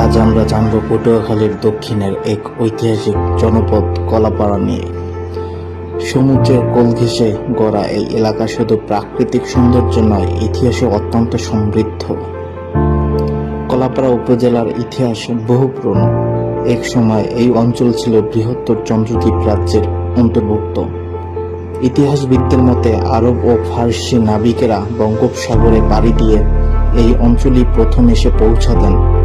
আজ আমরা জানব পটুয়াখালীর দক্ষিণের এক ঐতিহাসিক জনপদ কলাপাড়া নিয়ে। সমুদ্রের কোল ঘেঁষে গড়া এই এলাকা শুধু প্রাকৃতিক সৌন্দর্য নয় ইতিহাসে অত্যন্ত সমৃদ্ধ। কলাপাড়া উপজেলার ইতিহাস বহু পুরনো। এক সময় এই অঞ্চল ছিল বৃহত্তর চন্দ্রদ্বীপ রাজ্যের অন্তর্ভুক্ত। ইতিহাসবিদদের মতে, আরব ও ফার্সি নাবিকেরা বঙ্গোপসাগরে পাড়ি দিয়ে এই অঞ্চলই প্রথম এসে পৌঁছা দেন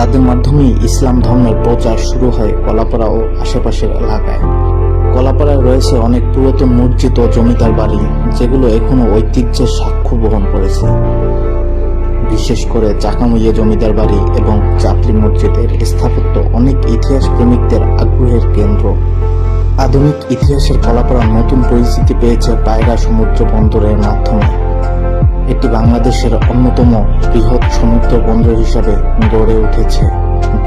তাদের মাধ্যমেই ইসলাম ধর্মের প্রচার শুরু হয় কলাপাড়া ও আশেপাশের এলাকায়। কলাপাড়ায় রয়েছে অনেক পুরাতন মসজিদ ও জমিদার বাড়ি, যেগুলো এখনও ঐতিহ্যের সাক্ষ্য বহন করেছে। বিশেষ করে চাকামইয়া জমিদার বাড়ি এবং চাপলি মসজিদের স্থাপত্য অনেক ইতিহাস প্রেমিকদের আগ্রহের কেন্দ্র। আধুনিক ইতিহাসের কলাপাড়া নতুন পরিচিতি পেয়েছে পায়রা সমুদ্র বন্দরের মাধ্যমে। এটি বাংলাদেশের অন্যতম বৃহৎ সমুদ্র বন্দর হিসাবে গড়ে উঠেছে,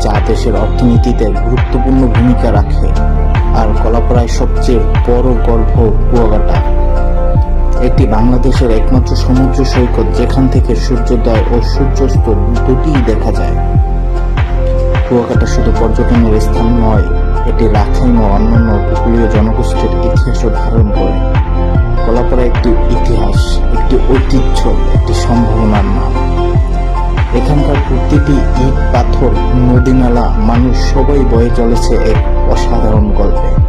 যা দেশের অর্থনীতিতে গুরুত্বপূর্ণ ভূমিকা রাখে আর কলাপাড়ায় সবচেয়ে বড় গর্ভ কুয়াকাটা। এটি বাংলাদেশের একমাত্র সমুদ্র সৈকত যেখান থেকে সূর্যোদয় ও সূর্যাস্ত দুটিই দেখা যায়। কুয়াকাটা শুধু পর্যটনের স্থান নয়, এটি রাখাইন ও অন্যান্য উপকূলীয় জনগোষ্ঠীর ইতিহাসও ধারণ করে। কলাপাড়া একটি ইতিহাস, একটি ঐতিহ্য একটি সম্ভাবনার নাম। এখানকার প্রতিটি ইট পাথর নদী নালা মানুষ সবাই বয়ে চলেছে এক অসাধারণ গল্পে।